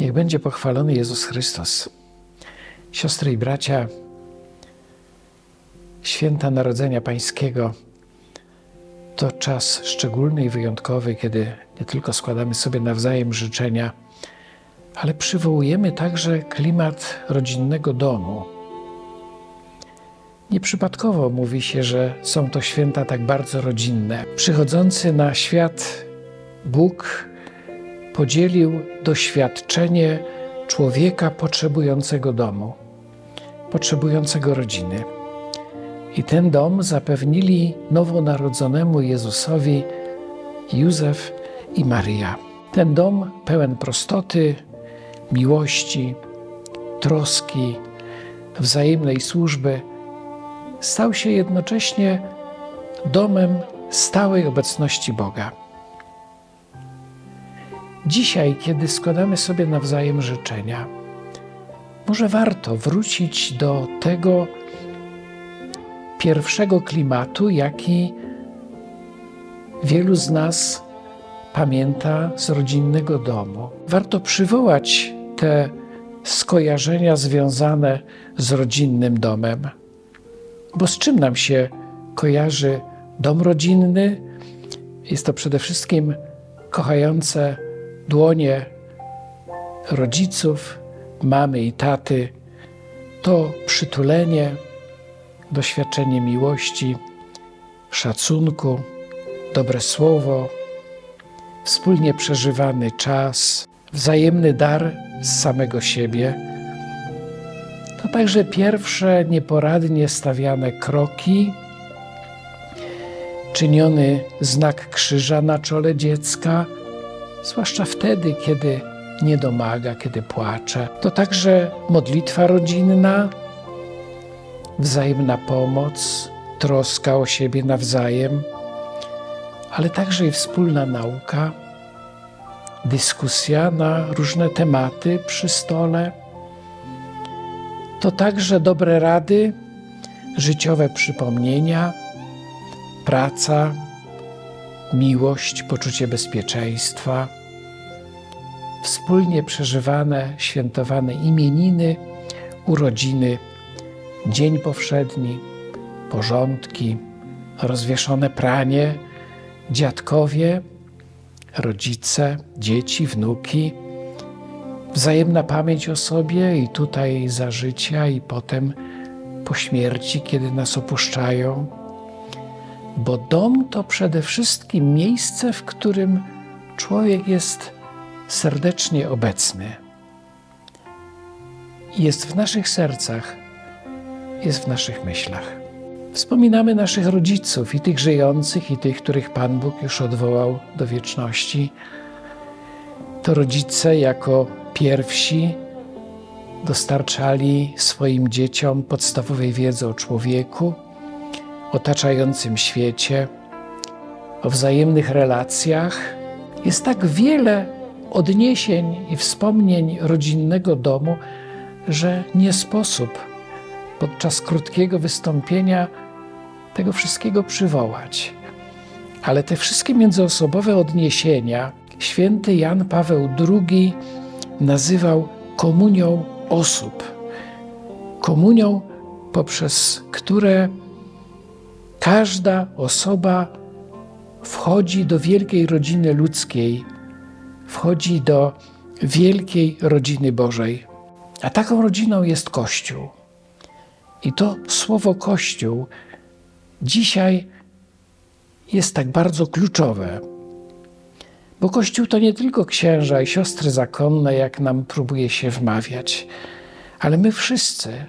Niech będzie pochwalony Jezus Chrystus. Siostry i bracia, święta Narodzenia Pańskiego to czas szczególny i wyjątkowy, kiedy nie tylko składamy sobie nawzajem życzenia, ale przywołujemy także klimat rodzinnego domu. Nieprzypadkowo mówi się, że są to święta tak bardzo rodzinne. Przychodzący na świat Bóg podzielił doświadczenie człowieka potrzebującego domu, potrzebującego rodziny. I ten dom zapewnili nowonarodzonemu Jezusowi Józef i Maria. Ten dom pełen prostoty, miłości, troski, wzajemnej służby stał się jednocześnie domem stałej obecności Boga. Dzisiaj, kiedy składamy sobie nawzajem życzenia, może warto wrócić do tego pierwszego klimatu, jaki wielu z nas pamięta z rodzinnego domu. Warto przywołać te skojarzenia związane z rodzinnym domem. Bo z czym nam się kojarzy dom rodzinny? Jest to przede wszystkim kochające dłonie rodziców, mamy i taty, to przytulenie, doświadczenie miłości, szacunku, dobre słowo, wspólnie przeżywany czas, wzajemny dar z samego siebie. To także pierwsze nieporadnie stawiane kroki, czyniony znak krzyża na czole dziecka, zwłaszcza wtedy, kiedy nie domaga, kiedy płacze. To także modlitwa rodzinna, wzajemna pomoc, troska o siebie nawzajem, ale także i wspólna nauka, dyskusja na różne tematy przy stole. To także dobre rady, życiowe przypomnienia, praca, miłość, poczucie bezpieczeństwa, wspólnie przeżywane, świętowane imieniny, urodziny, dzień powszedni, porządki, rozwieszone pranie, dziadkowie, rodzice, dzieci, wnuki, wzajemna pamięć o sobie i tutaj za życia, i potem po śmierci, kiedy nas opuszczają. Bo dom to przede wszystkim miejsce, w którym człowiek jest serdecznie obecny. Jest w naszych sercach, jest w naszych myślach. Wspominamy naszych rodziców, i tych żyjących, i tych, których Pan Bóg już odwołał do wieczności. To rodzice jako pierwsi dostarczali swoim dzieciom podstawowej wiedzy o człowieku, otaczającym świecie, o wzajemnych relacjach. Jest tak wiele odniesień i wspomnień rodzinnego domu, że nie sposób podczas krótkiego wystąpienia tego wszystkiego przywołać. Ale te wszystkie międzyosobowe odniesienia święty Jan Paweł II nazywał komunią osób. Komunią, poprzez które Każda osoba wchodzi do wielkiej rodziny ludzkiej, wchodzi do wielkiej rodziny Bożej. A taką rodziną jest Kościół. I to słowo Kościół dzisiaj jest tak bardzo kluczowe. Bo Kościół to nie tylko księża i siostry zakonne, jak nam próbuje się wmawiać, ale my wszyscy,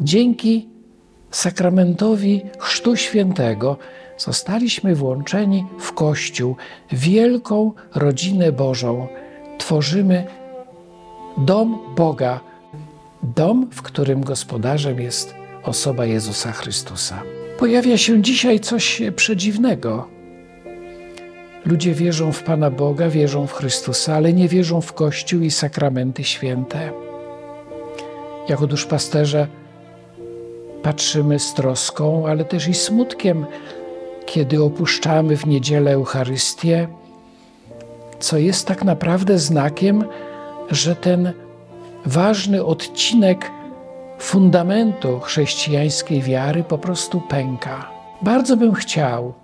dzięki sakramentowi Chrztu Świętego zostaliśmy włączeni w Kościół, wielką rodzinę Bożą. Tworzymy dom Boga, dom, w którym gospodarzem jest osoba Jezusa Chrystusa. Pojawia się dzisiaj coś przedziwnego. Ludzie wierzą w Pana Boga, wierzą w Chrystusa, ale nie wierzą w Kościół i sakramenty święte. Jako duszpasterze patrzymy z troską, ale też i smutkiem, kiedy opuszczamy w niedzielę Eucharystię, co jest tak naprawdę znakiem, że ten ważny odcinek fundamentu chrześcijańskiej wiary po prostu pęka. Bardzo bym chciał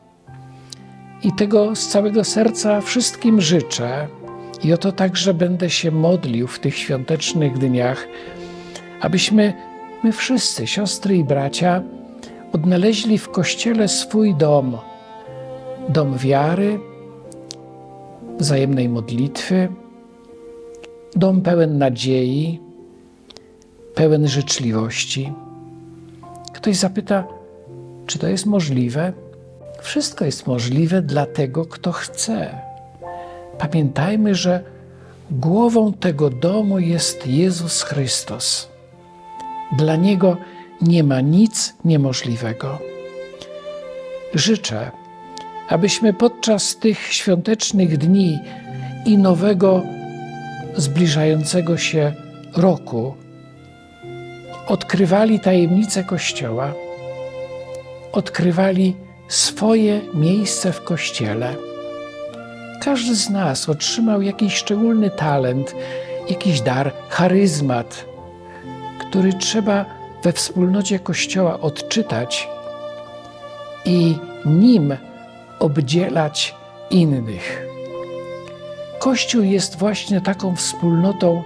i tego z całego serca wszystkim życzę, i o to także będę się modlił w tych świątecznych dniach, abyśmy my wszyscy, siostry i bracia, odnaleźli w Kościele swój dom, dom wiary, wzajemnej modlitwy, dom pełen nadziei, pełen życzliwości. Ktoś zapyta, czy to jest możliwe? Wszystko jest możliwe dla tego, kto chce. Pamiętajmy, że głową tego domu jest Jezus Chrystus. Dla Niego nie ma nic niemożliwego. Życzę, abyśmy podczas tych świątecznych dni i nowego, zbliżającego się roku odkrywali tajemnice Kościoła, odkrywali swoje miejsce w Kościele. Każdy z nas otrzymał jakiś szczególny talent, jakiś dar, charyzmat, który trzeba we wspólnocie Kościoła odczytać i nim obdzielać innych. Kościół jest właśnie taką wspólnotą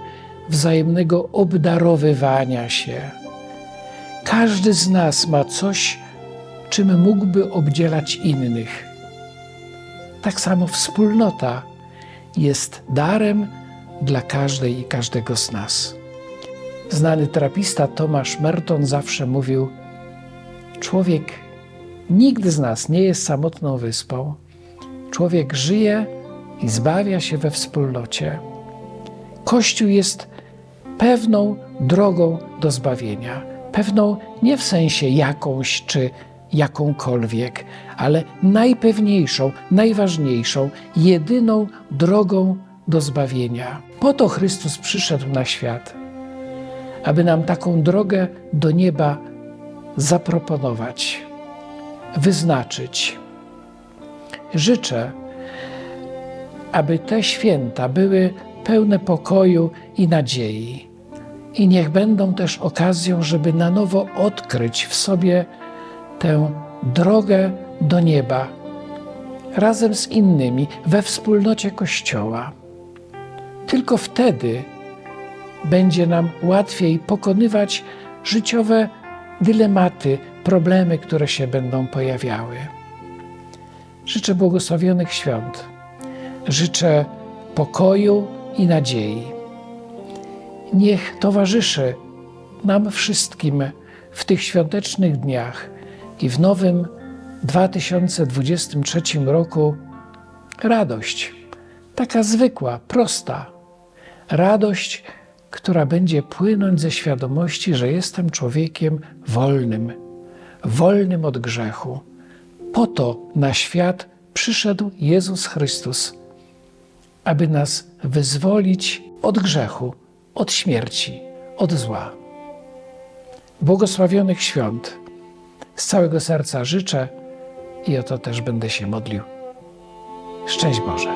wzajemnego obdarowywania się. Każdy z nas ma coś, czym mógłby obdzielać innych. Tak samo wspólnota jest darem dla każdej i każdego z nas. Znany terapista Tomasz Merton zawsze mówił: Człowiek nigdy z nas nie jest samotną wyspą. Człowiek żyje i zbawia się we wspólnocie. Kościół jest pewną drogą do zbawienia. Pewną nie w sensie jakąś czy jakąkolwiek, ale najpewniejszą, najważniejszą, jedyną drogą do zbawienia. Po to Chrystus przyszedł na świat, aby nam taką drogę do nieba zaproponować, wyznaczyć. Życzę, aby te święta były pełne pokoju i nadziei. I niech będą też okazją, żeby na nowo odkryć w sobie tę drogę do nieba razem z innymi we wspólnocie Kościoła. Tylko wtedy będzie nam łatwiej pokonywać życiowe dylematy, problemy, które się będą pojawiały. Życzę błogosławionych świąt. Życzę pokoju i nadziei. Niech towarzyszy nam wszystkim w tych świątecznych dniach i w nowym 2023 roku radość, taka zwykła, prosta. Radość, która będzie płynąć ze świadomości, że jestem człowiekiem wolnym, wolnym od grzechu. Po to na świat przyszedł Jezus Chrystus, aby nas wyzwolić od grzechu, od śmierci, od zła. Błogosławionych świąt z całego serca życzę i o to też będę się modlił. Szczęść Boże.